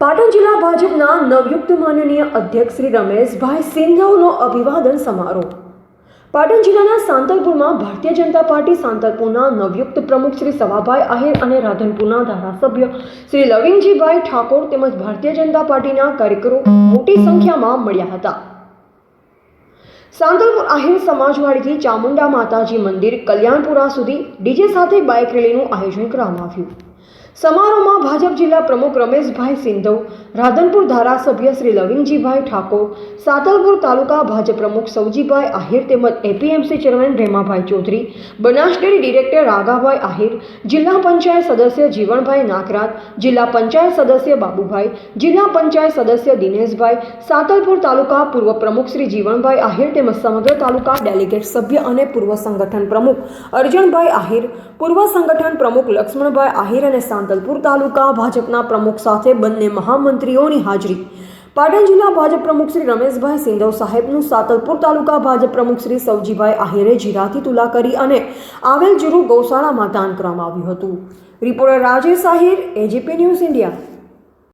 પાટણ જિલ્લા ભાજપના નવયુક્ત માનનીય અધ્યક્ષ શ્રી રમેશભાઈ સિંધવનો અભિવાદન સમારોહ. પાટણ જિલ્લાના સાંતલપુરમાં ભારતીય જનતા પાર્ટી સાંતલપુરના નવયુક્ત પ્રમુખ શ્રી સવાભાઈ આહિર અને રાધનપુરના ધારાસભ્ય શ્રી લવિંગજીભાઈ ઠાકોર તેમજ ભારતીય જનતા પાર્ટીના કાર્યકરો મોટી સંખ્યામાં મળ્યા હતા. સાંતલપુર આહિર સમાજવાડીથી ચામુંડા માતાજી મંદિર કલ્યાણપુરા સુધી ડીજે સાથે બાઇક રેલીનું આયોજન કરવામાં આવ્યું. સમારોહમાં ભાજપ જિલ્લા પ્રમુખ રમેશભાઈ સિંધવ, રાધનપુર ધારાસભ્ય શ્રી લવિંગજીભાઈ ઠાકોર, સાતલપુર તાલુકા ભાજપ પ્રમુખ સૌજીભાઈ આહિર તેમજ APMC chairman Remabhai Chaudhary, Banas dairy director Raghabhai Ahir, જિલ્લા પંચાયત સદસ્ય જીવણભાઈ નાગરાત જિલ્લા પંચાયત સદસ્ય બાબુભાઈ, જિલ્લા પંચાયત સદસ્ય દિનેશભાઈ, સાતલપુર તાલુકા પૂર્વ પ્રમુખ શ્રી જીવણભાઈ આહિર તેમજ સમગ્ર તાલુકા ડેલિગેટ સભ્ય અને પૂર્વ સંગઠન પ્રમુખ અર્જણભાઈ આહિર, પૂર્વ સંગઠન પ્રમુખ લક્ષ્મણભાઈ આહિર અને સાંતલપુર તાલુકા ભાજપના પ્રમુખ સાથે બંને મહામંત્રીઓની હાજરી. પાટણ જિલ્લા ભાજપ પ્રમુખ શ્રી રમેશભાઈ સિંધવ સાહેબનું સાતલપુર તાલુકા ભાજપ પ્રમુખ શ્રી સવજીભાઈ આહિરે જીરાથી તુલા કરી અને આવેલ જીરું ગૌશાળામાં દાન કરવામાં આવ્યું હતું. Reporter Rajesh Ahir, AGP news India.